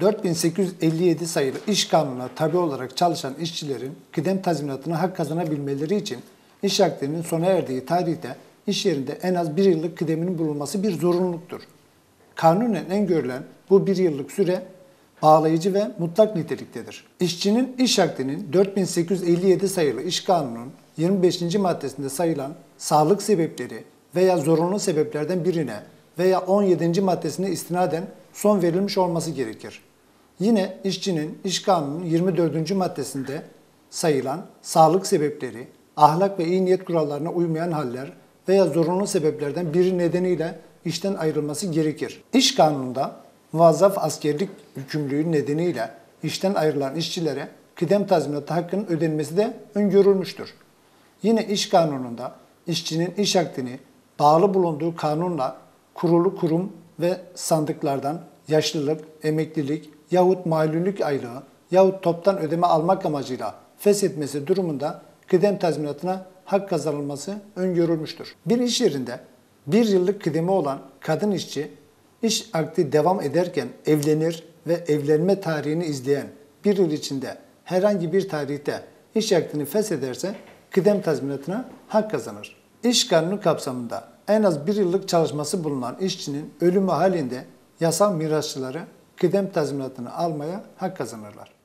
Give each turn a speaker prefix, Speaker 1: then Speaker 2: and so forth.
Speaker 1: 4857 sayılı iş kanununa tabi olarak çalışan işçilerin kıdem tazminatına hak kazanabilmeleri için iş akdinin sona erdiği tarihte iş yerinde en az bir yıllık kıdeminin bulunması bir zorunluluktur. Kanunen en görülen bu bir yıllık süre bağlayıcı ve mutlak niteliktedir. İşçinin iş akdinin 4857 sayılı iş kanunun 25. maddesinde sayılan sağlık sebepleri veya zorunlu sebeplerden birine veya 17. maddesine istinaden son verilmiş olması gerekir. Yine işçinin iş kanunun 24. maddesinde sayılan sağlık sebepleri, ahlak ve iyi niyet kurallarına uymayan haller veya zorunlu sebeplerden biri nedeniyle işten ayrılması gerekir. İş kanununda muvazzaf askerlik yükümlülüğü nedeniyle işten ayrılan işçilere kıdem tazminatı hakkının ödenmesi de öngörülmüştür. Yine iş kanununda işçinin iş akdini bağlı bulunduğu kanunla kurulu kurum ve sandıklardan yaşlılık, emeklilik yahut malulük aylığı yahut toptan ödeme almak amacıyla feshetmesi durumunda kıdem tazminatına hak kazanılması öngörülmüştür. Bir iş yerinde bir yıllık kıdemi olan kadın işçi iş akdi devam ederken evlenir ve evlenme tarihini izleyen bir yıl içinde herhangi bir tarihte iş akdini feshederse kıdem tazminatına hak kazanır. İş kanunu kapsamında en az bir yıllık çalışması bulunan işçinin ölümü halinde yasal mirasçıları kıdem tazminatını almaya hak kazanırlar.